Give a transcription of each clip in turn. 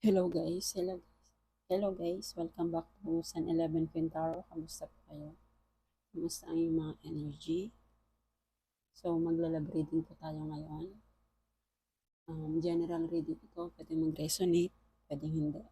Hello guys, hello Hello guys, welcome back to San 11 Quintaro. Kamusta po kayo? Kamusta ang iyong mga energy? So, maglalab reading po tayo ngayon. Um, general reading ito, pwede mag-resonate, pwede hindi.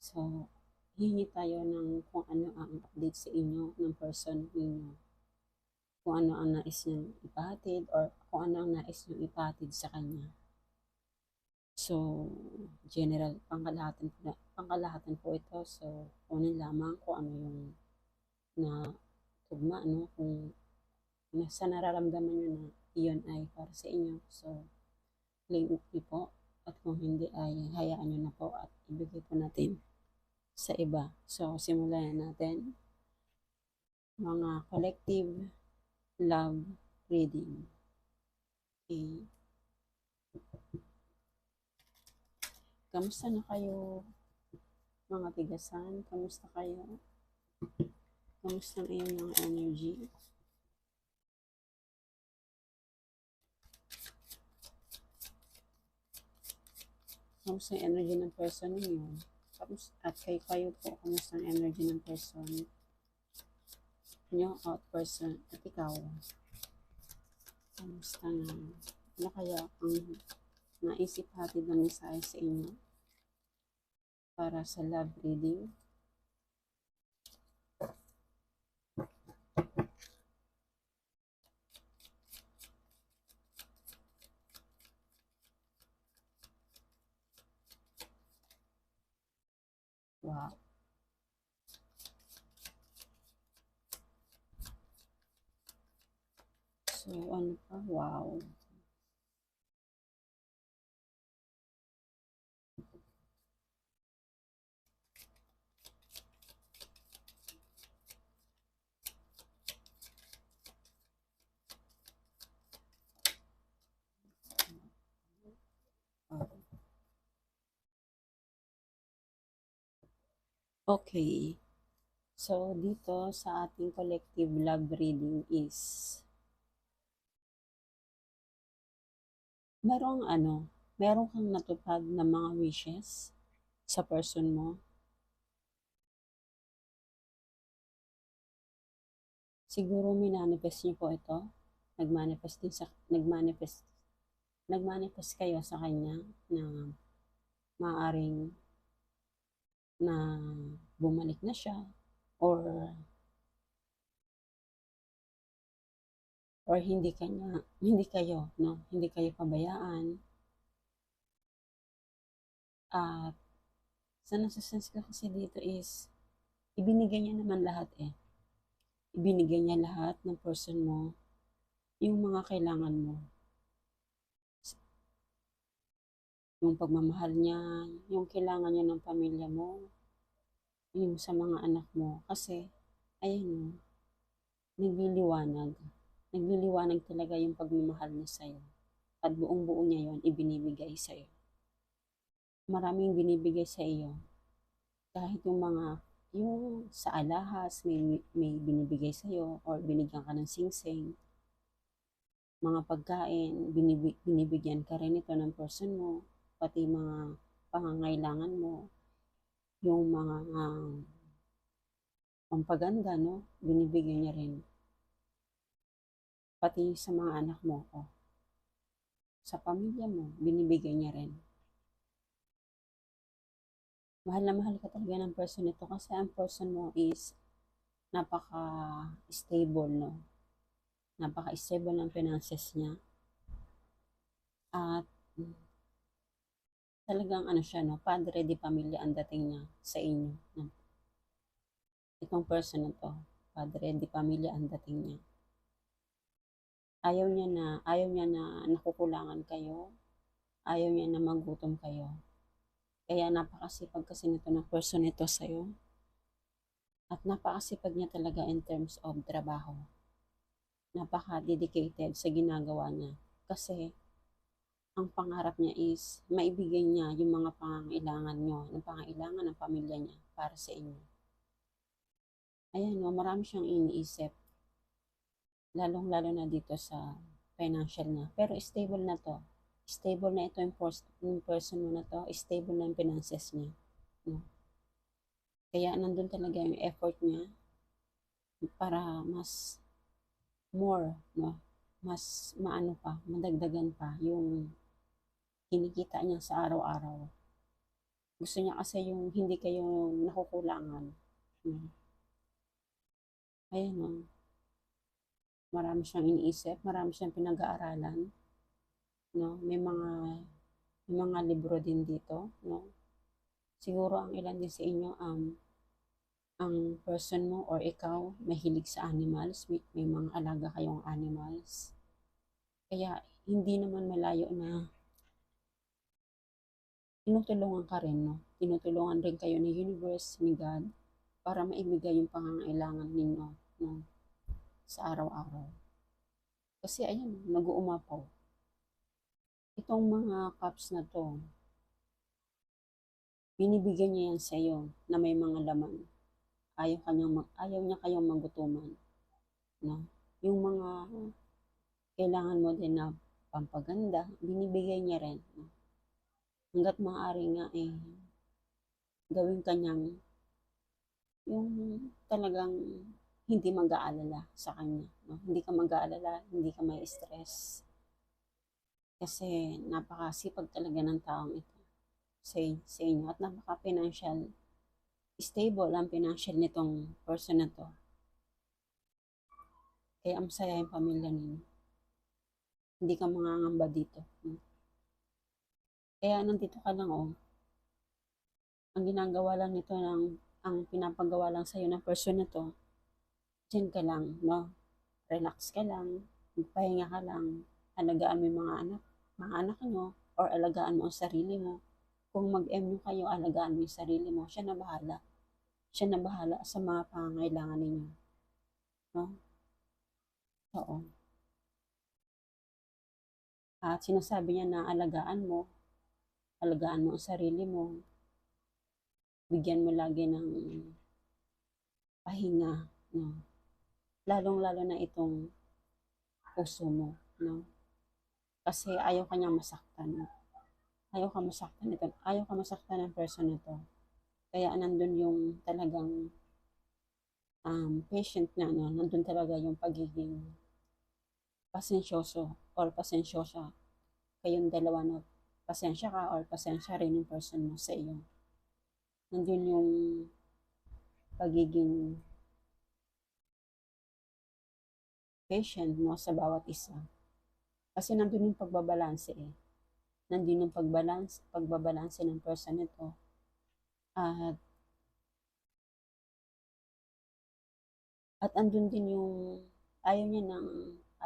So, hihingi tayo ng kung ano ang update sa inyo ng person ninyo. Kung ano ang nais niyang ipahatid or kung ano ang nais niyong ipahatid sa kanya. So, general, pangkalahatan po, pangkalahatan po ito. So, kunin lamang kung ano yung na tugma, no? Kung nasa nararamdaman nyo na iyon ay para sa inyo. So, link niyo po. At kung hindi ay hayaan nyo na po at ibigay po natin sa iba. So, simulan natin mga collective love reading. Okay. Kamusta na kayo, mga tigasan? Kamusta kayo? Kamusta ang iyong mga energy? Kamusta ang energy ng person? Kamusta, at kay kayo po, kamusta ang energy ng person nyo out person at ikaw? Kamusta na? Ano kaya ang naisip hatid ng mensahe sa inyo para sa love reading. Wow. So, ano pa? Wow. Okay. So, dito sa ating collective love reading is merong ano, meron kang natupad na mga wishes sa person mo. Siguro minanifest niyo po ito. Nagmanifest din sa, nagmanifest, nagmanifest kayo sa kanya na maaring na bumalik na siya or or hindi kanya hindi kayo no? Hindi kayo pabayaan. At sa nasa-sense ko kasi dito is ibinigay niya naman lahat eh. Ibinigay niya lahat ng person mo yung mga kailangan mo yung pagmamahal niya, yung kailangan niya ng pamilya mo, yung sa mga anak mo. Kasi, ayan o, nagliliwanag. Nagliliwanag talaga yung pagmamahal niya sa'yo. At buong buo niya yon ibinibigay sa'yo. Maraming binibigay sa iyo. Kahit yung mga, yung sa alahas, may, may binibigay sa'yo or binigyan ka ng singsing. Mga pagkain, binibig, binibigyan ka rin ito ng person mo pati mga pangangailangan mo, yung mga uh, pampaganda, no? Binibigyan niya rin. Pati sa mga anak mo, oh. Sa pamilya mo, binibigyan niya rin. Mahal na mahal ka talaga ng person nito kasi ang person mo is napaka-stable, no? Napaka-stable ng finances niya. At talagang ano siya, no, padre di pamilya ang dating niya sa inyo. No? Itong person na to, padre di pamilya ang dating niya. Ayaw niya na, ayaw niya na nakukulangan kayo. Ayaw niya na magutom kayo. Kaya napakasipag kasi nito ng person nito sa'yo. At napakasipag niya talaga in terms of trabaho. Napaka-dedicated sa ginagawa niya. Kasi ang pangarap niya is maibigay niya yung mga pangangailangan nyo, ng pangangailangan ng pamilya niya para sa inyo. Ayan, no, marami siyang iniisip. Lalong-lalo na dito sa financial niya. Pero stable na to. stable na ito yung, pers- yung person mo na to, stable na yung finances niya. No? Kaya nandun talaga yung effort niya para mas more, no? mas maano pa, madagdagan pa yung kinikita niya sa araw-araw. Gusto niya kasi yung hindi kayo nakukulangan. No? Ayan o. Marami siyang iniisip, marami siyang pinag-aaralan. No? May mga may mga libro din dito, no? Siguro ang ilan din sa inyo um ang person mo or ikaw mahilig sa animals, may, may mga alaga kayong animals. Kaya hindi naman malayo na tinutulungan ka rin, no? Tinutulungan rin kayo ni universe, ni God, para maibigay yung pangangailangan ninyo, no? Sa araw-araw. Kasi ayan, nag-uumapaw. Itong mga cups na to, binibigyan niya yan sa iyo na may mga laman. Ayaw, kanyang, mag- ayaw niya kayong magutuman. No? Yung mga kailangan mo din na pampaganda, binibigay niya rin. No? Hanggat maaari nga eh, gawin kanyang yung talagang hindi mag-aalala sa kanya. No? Hindi ka mag-aalala, hindi ka may stress. Kasi napakasipag talaga ng taong ito sa, sa inyo at napaka-financial stable ang financial nitong person na to. Kaya ang saya yung pamilya ninyo. Hindi ka mangangamba dito. Hmm. Kaya nandito ka lang oh. Ang ginagawa lang nito ng ang pinapagawa lang sa'yo ng person na to, dyan ka lang, no? Relax ka lang, magpahinga ka lang, alagaan mo yung mga anak, mga anak nyo, or alagaan mo ang sarili mo. Kung mag-MU kayo, alagaan mo yung sarili mo. Siya na bahala. Siya na bahala sa mga pangangailangan ninyo. No? Oo. At sinasabi niya na alagaan mo, alagaan mo ang sarili mo, bigyan mo lagi ng pahinga, no? Lalong-lalo na itong puso mo, no? Kasi ayaw kanyang masaktan. Ayaw ka masaktan ito. Ayaw ka masaktan ng person na to. Kaya nandun yung talagang um, patient na, no? Nandun talaga yung pagiging pasensyoso or pasensyosa kayong dalawa na pasensya ka or pasensya rin yung person mo sa iyo. Nandun yung pagiging patient mo sa bawat isa. Kasi nandun yung pagbabalanse eh. Nandun yung pagbalance, pagbabalanse ng person nito. At at andun din yung ayaw niya ng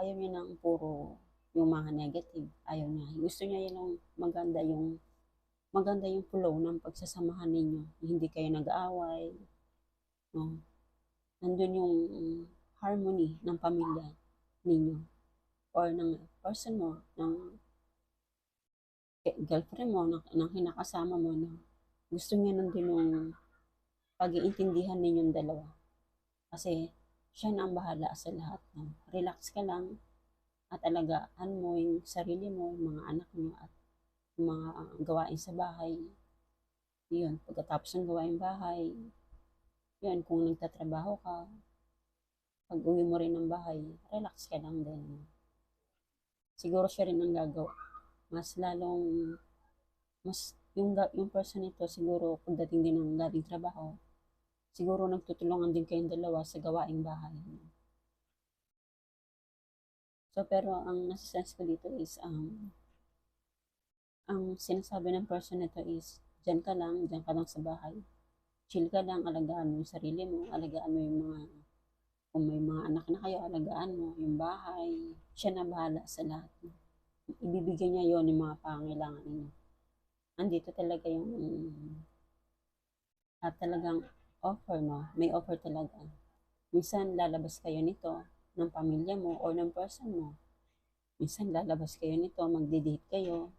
ayaw niya ng puro yung mga negative. Ayaw niya. Gusto niya yung maganda yung maganda yung flow ng pagsasamahan ninyo. Hindi kayo nag-aaway. No? Nandun yung harmony ng pamilya ninyo or ng person mo, ng girlfriend mo, ng, ng kinakasama mo na gusto niya nandun yung pag-iintindihan ninyong dalawa. Kasi siya na ang bahala sa lahat. No? Relax ka lang at alagaan mo yung sarili mo, yung mga anak mo at yung mga gawain sa bahay. Yun, pagkatapos ng gawain bahay, yun, kung nagtatrabaho ka, pag uwi mo rin ng bahay, relax ka lang din. Siguro siya rin ang gagawa. Mas lalong, mas, yung, yung person nito, siguro pagdating din ng galing trabaho, siguro nagtutulungan din kayong dalawa sa gawaing bahay. So, pero ang nasa-sense ko dito is, um, ang sinasabi ng person nito is, dyan ka lang, dyan ka lang sa bahay. Chill ka lang, alagaan mo yung sarili mo, alagaan mo yung mga, kung may mga anak na kayo, alagaan mo yung bahay. Siya na bahala sa lahat. Ibibigay niya yon yung mga pangailangan ninyo. Andito talaga yung, at talagang offer, no? May offer talaga. Minsan lalabas kayo nito ng pamilya mo or ng person mo. Minsan lalabas kayo nito, magde-date kayo,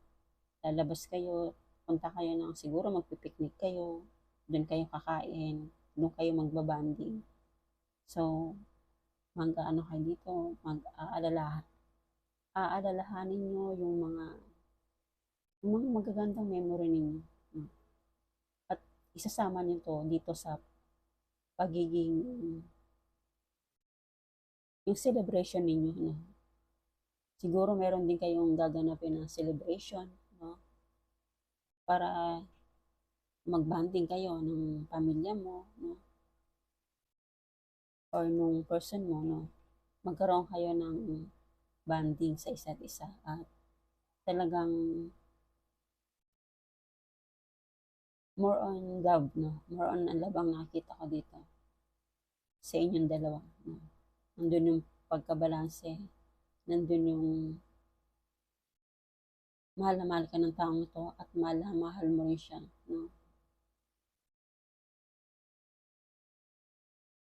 lalabas kayo, punta kayo ng siguro magpipiknik kayo, doon kayo kakain, doon kayo magbabanding. So, mag-ano kayo dito, mag-aalala, aalalahanin nyo yung mga yung mga magagandang memory ninyo. No? At isasama niyo to dito sa pagiging yung celebration ninyo. No? Siguro meron din kayong gaganapin na celebration. No? Para magbanding kayo ng pamilya mo. No? Or nung person mo. No? Magkaroon kayo ng banding sa isa't isa. At talagang more on love, no? More on love ang nakita ko dito sa inyong dalawa, no? Nandun yung pagkabalanse, nandun yung mahal na mahal ka ng taong to at mahal na mahal mo rin siya, no?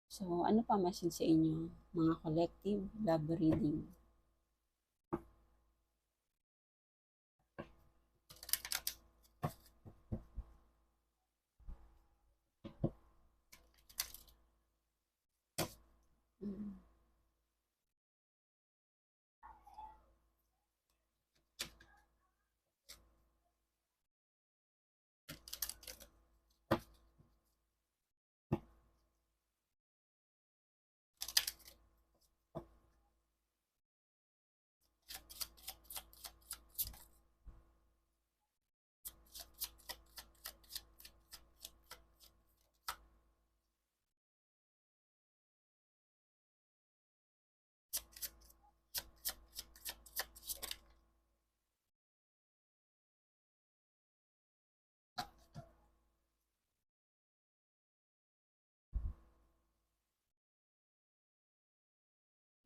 So, ano pa message sa inyo, mga collective love reading?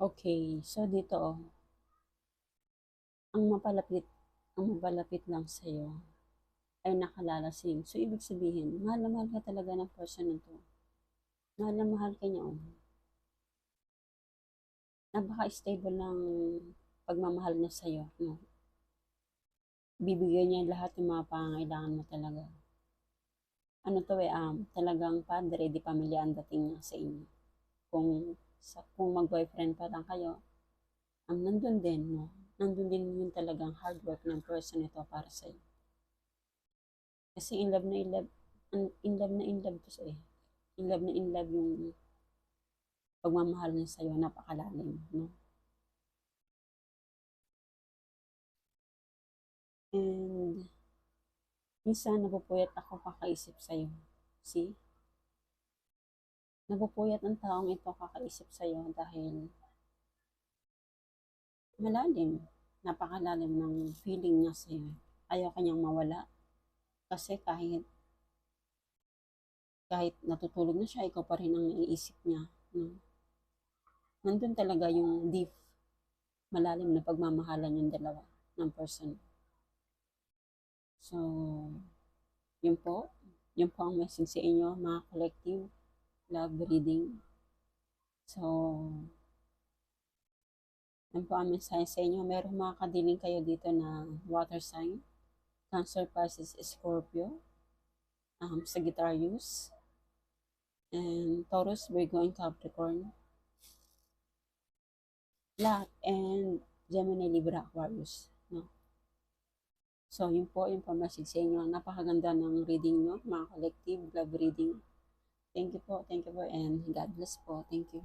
Okay, so dito oh, ang mapalapit, ang mapalapit lang sa'yo ay nakalalasing. So, ibig sabihin, mahal na mahal ka talaga ng person na to. Mahal na mahal ka niya oh. Napaka-stable ng pagmamahal niya sa'yo, no? Bibigyan niya lahat ng mga pangangailangan mo talaga. Ano to eh, um, talagang padre di pamilya ang dating niya sa inyo. Kung sa, kung mag-boyfriend pa lang kayo, um, nandun din, no? Nandun din yung talagang hard work ng person ito para sa iyo. Kasi in love na in love, in love na in love to sa eh. In love na in love yung pagmamahal niya sa'yo, napakalalim, no? And, minsan napupuyat ako kakaisip sa'yo. See? Napupuyat ang taong ito kakaisip sa'yo dahil malalim, napakalalim ng feeling niya sa'yo. Ayaw kanyang mawala. Kasi kahit kahit natutulog na siya, ikaw pa rin ang naiisip niya. No? Nandun talaga yung deep, malalim na pagmamahalan yung dalawa ng person. So, yun po. Yun po ang message sa inyo, mga collective love reading. So, yun po ang mensahe sa inyo. Meron mga kadiling kayo dito na water sign. Cancer, Pisces, Scorpio. Um, Sagittarius. And Taurus, Virgo, and Capricorn. Lahat. And Gemini, Libra, Aquarius. No? So, yun po yung pamessage sa inyo. Napakaganda ng reading nyo, mga collective love reading. Thank you po, thank you po, and God bless po. Thank you.